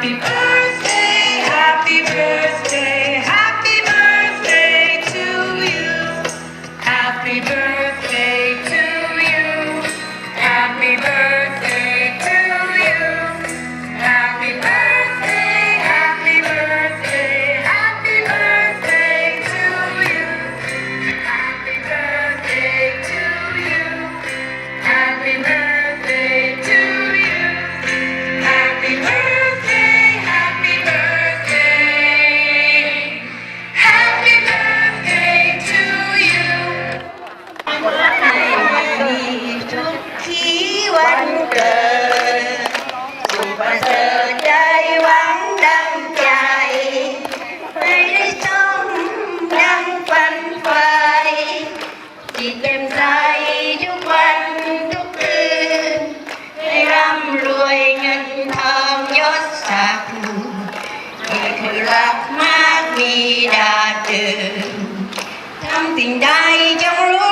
happy quanh trời cùng và giờ cháy vắng đang chạy hay sông đang phân phai chỉ đem dài chúc quanh chúc tư năm ruồi nhân thơm nhót sạc thì thử lạc mát mi đã từ thăm tình đai trong lúc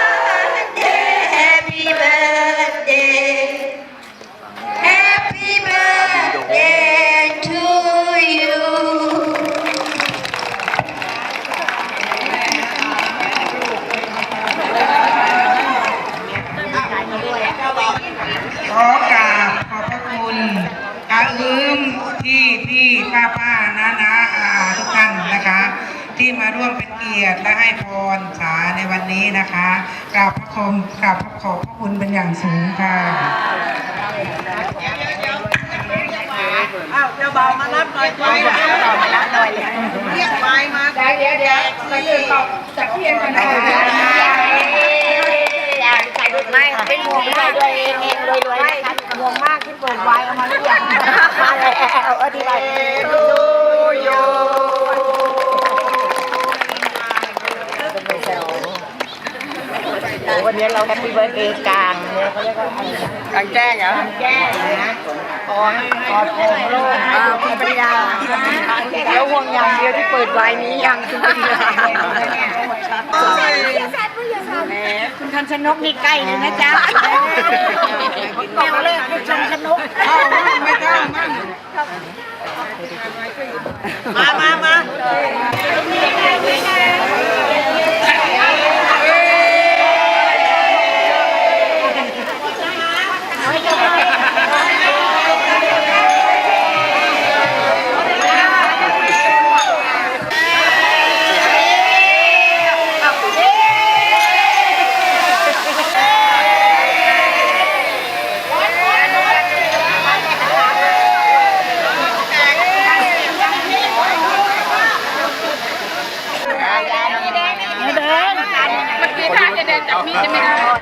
ที่มาร่วมเป็นเกียรติและให้พรสาในวันนี้นะคะกราบพระคมกราบพระขอบพระคุณเป็นอย่างสูงค่ะอ้าวเจ้าบ่าวมารับหน่อยเจ้าบ่าวมารับหน่อยเรียกไปมาเดี๋ยวเดี๋ยวเดี๋ยวมาเดินต่อจากเพียงกันนะไม่เป็นห่วงด้วยด้วยเองเองรวยๆนะคะห่วงมากที่เปิดไวเอามาเรียกมาแล้วเออดีไปดูโย วันนี้เราแฮปปี้เบิร์ดเดย์กลางเนี่ยเขาเรียกว่าอะไรนะกลางแจ้งเหรอการแก้งนะขอให้ขอโปร่งโล่งอ่าคุณปริยาแล้วห่วงอย่างเดียวที่เปิดไวน์นี้ยังคุณปริยาคุณทันชนกนี่ใกล้เลยนะจ๊ะแมวเลิกคุณทันชนกไม่เข้ามั่ง มามามา เมื่อกี้ท่า จะเดินจากพี่จะไม่ไหมคะ